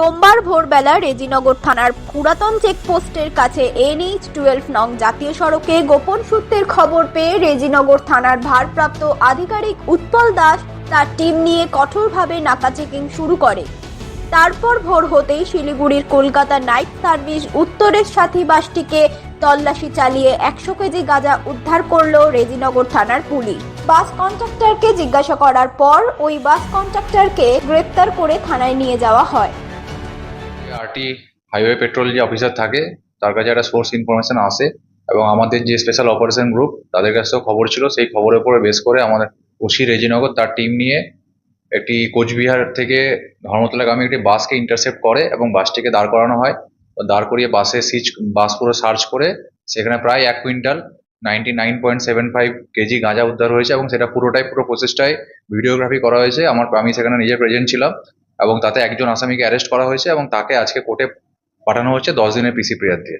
ভোরবেলা রেজিনগর থানার পুরাতন চেকপোস্টের কাছে এনএইচ টুয়েলভ নং জাতীয় সড়কে গোপন সূত্রের খবর পেয়ে রেজিনগর থানার ভারপ্রাপ্ত আধিকারিক উৎপল দাস তার টিম নিয়ে কঠোরভাবে নাকা চেকিং শুরু করে। তারপর ভোর হতেই শিলিগুড়ির কলকাতা নাইট সার্ভিস উত্তরের সাথী বাসটিকে তল্লাশি চালিয়ে একশো কেজি গাঁজা উদ্ধার করল রেজিনগর থানার পুলিশ। বাস কন্ট্রাক্টরকে জিজ্ঞাসা করার পর ওই বাস কন্ট্রাক্টরকে গ্রেপ্তার করে থানায় নিয়ে যাওয়া হয়। আরটি হাইওয়ে পেট্রোল যে অফিসার থাকে, তার কাছে একটা সোর্স ইনফরমেশন আসে এবং আমাদের যে স্পেশাল অপারেশন গ্রুপ তাদের কাছেও খবর ছিল, সেই খবরের উপরে বেস করে আমাদের ওসি রেজিনগর তার টিম নিয়ে একটি কোচবিহার থেকে ধর্মতলাগামী একটি বাসকে ইন্টারসেপ্ট করে এবং বাসটিকে দাঁড় করানো হয়। দাঁড় করিয়ে বাসে সিচ বাস পুরো সার্চ করে, সেখানে প্রায় এক quintal ninety nine point seven five KG গাঁজা উদ্ধার হয়েছে এবং সেটা পুরোটাই, পুরো প্রসেসটাই ভিডিওগ্রাফি করা হয়েছে। আমার, আমি সেখানে নিজে প্রেজেন্ট ছিলাম। এবং তাতে একজন আসামিকে অ্যারেস্ট করা হয়েছে এবং তাকে আজকে কোর্টে পাঠানো হচ্ছে দশ দিনের পিসি পিরিয়ড দিয়ে।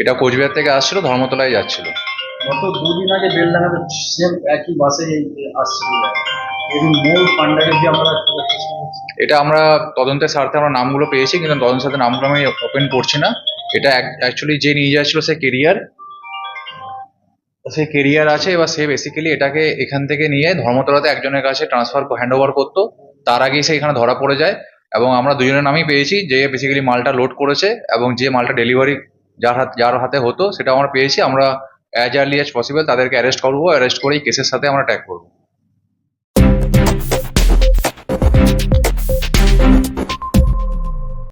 এটা কোচবিহার থেকে আসছিল ধর্মতলায় যাচ্ছিল। গত দুদিন আগে বেল লাগাতে সেম একই বাসে আসছিল। এটা আমরা তদন্তের স্বার্থে আমরা নামগুলো পেয়েছি কিন্তু তদন্তের সাথে নামগুলো আমি ওপেন করছি না। এটা অ্যাকচুয়ালি যে নিয়ে যাচ্ছিল সে কেরিয়ার সে কেরিয়ার আছে এবার সে বেসিক্যালি এটাকে এখান থেকে নিয়ে ধর্মতলাতে একজনের কাছে ট্রান্সফার হ্যান্ড ওভার করতো। তার আগেই সে এখানে ধরা পড়ে যায় এবং আমরা দুজনের নামই পেয়েছি যে বেসিক্যালি মালটা লোড করেছে এবং যে মালটা ডেলিভারি যার হাত, যার হাতে হতো সেটা আমরা পেয়েছি। আমরা অ্যাজ আর্লি অ্যাজ পসিবল তাদেরকে অ্যারেস্ট করব। অ্যারেস্ট করেই কেসের সাথে আমরা ট্যাগ করব।